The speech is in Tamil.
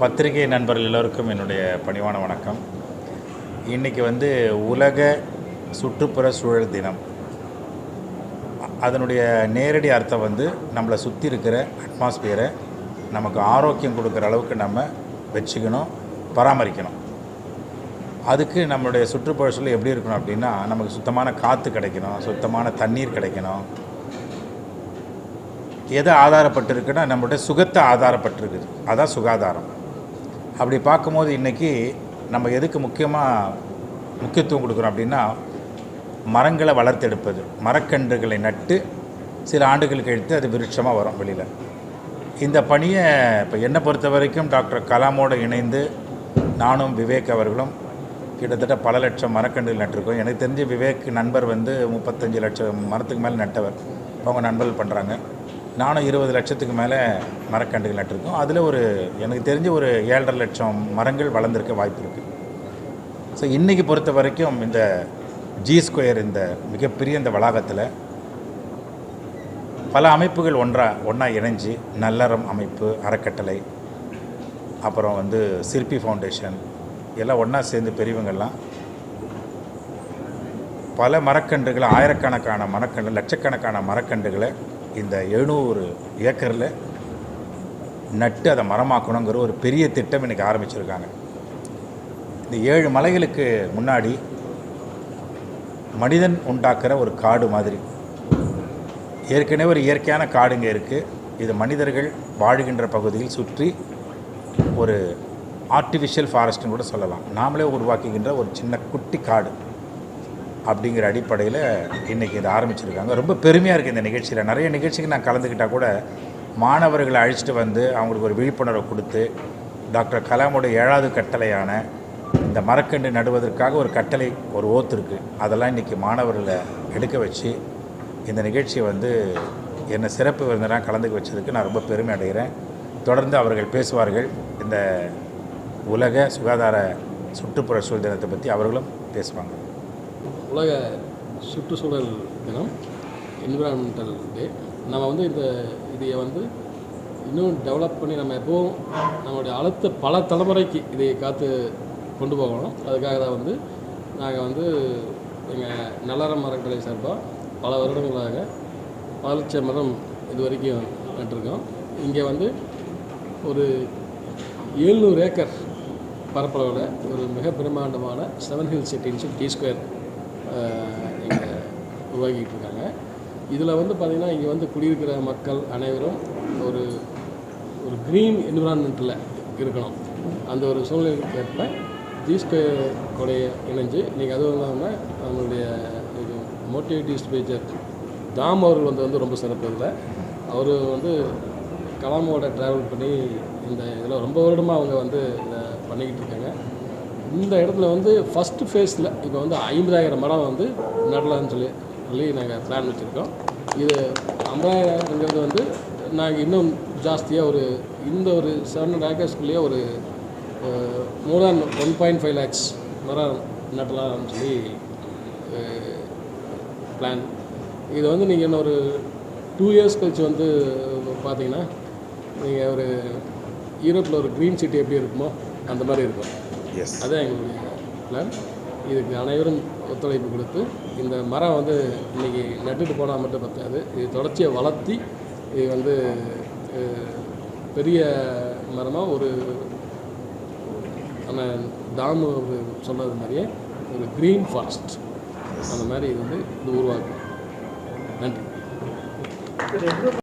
பத்திரிகை நண்பர்கள் எல்லோருக்கும் என்னுடைய பணிவான வணக்கம். இன்றைக்கி வந்து உலக சுற்றுப்புற சூழல் தினம். அதனுடைய நேரடி அர்த்தம் வந்து நம்மளை சுற்றி இருக்கிற அட்மாஸ்பியரை நமக்கு ஆரோக்கியம் கொடுக்குற அளவுக்கு நம்ம வச்சுக்கணும் பராமரிக்கணும். அதுக்கு நம்மளுடைய சுற்றுப்புற சூழல் எப்படி இருக்கணும் அப்படின்னா நமக்கு சுத்தமான காற்று கிடைக்கணும் சுத்தமான தண்ணீர் கிடைக்கணும். எதை ஆதாரப்பட்டிருக்குன்னா நம்மளுடைய சுகத்தை ஆதாரப்பட்டிருக்குது. அதான் சுகாதாரம். அப்படி பார்க்கும்போது இன்றைக்கி நம்ம எதுக்கு முக்கியமாக முக்கியத்துவம் கொடுக்குறோம் அப்படின்னா மரங்களை வளர்த்தெடுப்பது. மரக்கன்றுகளை நட்டு சில ஆண்டுகள் கழித்து அது விருட்சமாக வரும் வெளியில். இந்த பணியை இப்போ என்னை பொறுத்த வரைக்கும் டாக்டர் கலாமோடு இணைந்து நானும் விவேக் அவர்களும் கிட்டத்தட்ட பல லட்சம் மரக்கன்றுகள் நட்டிருக்கோம். எனக்கு தெரிஞ்ச விவேக் நண்பர் வந்து முப்பத்தஞ்சு லட்சம் மரத்துக்கு மேலே நட்டவர். அவங்க நண்பர்கள் பண்ணுறாங்க நானும் இருபது லட்சத்துக்கு மேலே மரக்கன்றுகள் நட்டிருக்கோம். அதில் ஒரு எனக்கு தெரிஞ்ச ஒரு ஏழரை லட்சம் மரங்கள் வளர்ந்துருக்க வாய்ப்பு இருக்குது ஸோ இன்றைக்கி பொறுத்த வரைக்கும் இந்த ஜி ஸ்கொயர் இந்த மிகப்பெரிய இந்த வளாகத்தில் பல அமைப்புகள் ஒன்றா ஒன்றா இணைஞ்சு நல்லறம் அமைப்பு அறக்கட்டளை அப்புறம் வந்து சிற்பி ஃபவுண்டேஷன் எல்லாம் ஒன்றா சேர்ந்து பெரியவங்கள்லாம் பல மரக்கன்றுகளை ஆயிரக்கணக்கான மரக்கன்று லட்சக்கணக்கான மரக்கன்றுகளை இந்த எழுநூறு ஏக்கரில் நட்டு அதை மரமாக்கணுங்கிற ஒரு பெரிய திட்டம் இன்றைக்கி ஆரம்பிச்சிருக்காங்க. இந்த ஏழு மலைகளுக்கு முன்னாடி மனிதன் உண்டாக்குற ஒரு காடு மாதிரி. ஏற்கனவே ஒரு இயற்கையான காடுங்க இருக்குது இது மனிதர்கள் வாழுகின்ற பகுதியில் சுற்றி ஒரு ஆர்டிஃபிஷியல் ஃபாரஸ்ட்னு கூட சொல்லலாம். நாமளே உருவாக்குகின்ற ஒரு சின்ன குட்டி காடு. அப்படிங்கிற அடிப்படையில் இன்றைக்கி இதை ஆரம்பிச்சிருக்காங்க. ரொம்ப பெருமையாக இருக்குது இந்த நிகழ்ச்சியில். நிறைய நிகழ்ச்சிக்கு நான் கலந்துக்கிட்டால் கூட மாணவர்களை அழைச்சிட்டு வந்து அவங்களுக்கு ஒரு விழிப்புணர்வை கொடுத்து டாக்டர் கலாமுடைய ஏழாவது கட்டளையான இந்த மரக்கண்டு நடுவதற்காக ஒரு கட்டளை ஒரு ஓத்து இருக்குது அதெல்லாம் இன்றைக்கி மாணவர்களை எடுக்க வச்சு இந்த நிகழ்ச்சியை வந்து என்னை சிறப்பு விருந்தினராக கலந்துக்க வச்சதுக்கு நான் ரொம்ப பெருமை அடைகிறேன். தொடர்ந்து அவர்கள் பேசுவார்கள். இந்த உலக சுகாதார சுற்றுப்புற சூழல் தினத்தை பற்றி அவர்களும் பேசுவாங்க. உலக சுற்றுச்சூழல் தினம் என்விரான்மெண்டல் டே நம்ம வந்து இந்த இதையை வந்து இன்னும் டெவலப் பண்ணி நம்ம எப்போவும் நம்மளுடைய அடுத்த பல தலைமுறைக்கு இதை காத்து கொண்டு போகணும். அதுக்காக தான் வந்து நாங்கள் வந்து எங்கள் நல்லற மரக்கலை சார்பாக பல வருடங்களாக பல லட்சம் மரம் இது வரைக்கும் நட்டுருக்கோம். இங்கே வந்து ஒரு ஏழ்நூறு ஏக்கர் பரப்பளவில் ஒரு மிக பிரம்மாண்டமான செவன் ஹில் சிட்டின்னு டி ஸ்கொயர் இங்கே உருவாக்கிட்டு இருக்காங்க. இதில் வந்து பார்த்திங்கன்னா இங்கே வந்து குடியிருக்கிற மக்கள் அனைவரும் ஒரு ஒரு க்ரீன் என்விரான்மெண்ட்டில் இருக்கணும். அந்த ஒரு சூழ்நிலைக்கு ஏற்ப ஜி ஸ்கொயர் இணைஞ்சு நீங்கள் அதுவும் இல்லாமல் நம்மளுடைய இது மோட்டிவேட்டிவ் ஸ்பீச்சர் தாம் அவர்கள் வந்து வந்து ரொம்ப சிறப்பு இல்லை அவர் வந்து கலாமோட ட்ராவல் பண்ணி இந்த இதில் ரொம்ப வருடமாக அவங்க வந்து இதை பண்ணிக்கிட்டு இருக்காங்க. இந்த இடத்துல வந்து ஃபஸ்ட்டு ஃபேஸில் இப்போ வந்து ஐம்பதாயிரம் மரம் வந்து நடலாம்னு சொல்லி சொல்லி நாங்கள் பிளான் வச்சுருக்கோம். இது ஐம்பதாயிரங்கிறது வந்து நாங்கள் இன்னும் ஜாஸ்தியாக ஒரு இந்த ஒரு செவன் ஹண்ட்ரட் ஏக்கர்ஸ்குள்ளேயே ஒரு more than one point five lakhs மரம் நடலாம்னு சொல்லி பிளான் இது வந்து நீங்கள் இன்னும் ஒரு டூ இயர்ஸ் கழிச்சு வந்து பார்த்தீங்கன்னா நீங்கள் ஒரு ஈரோட்டில் ஒரு க்ரீன் சிட்டி எப்படி இருக்குமோ அந்த மாதிரி இருக்கும். எஸ் அதான் எங்களுடைய பிளான் இதுக்கு அனைவரும் ஒத்துழைப்பு கொடுத்து இந்த மரம் வந்து இன்றைக்கி நட்டுட்டு போனால் மட்டும் பத்தாது. இது தொடர்ச்சியை வளர்த்தி இது வந்து பெரிய மரமாக ஒரு நம்ம தாமு சொன்னது மாதிரியே ஒரு க்ரீன் ஃபாரஸ்ட் அந்த மாதிரி இது வந்து இது உருவாக்கும். நன்றி.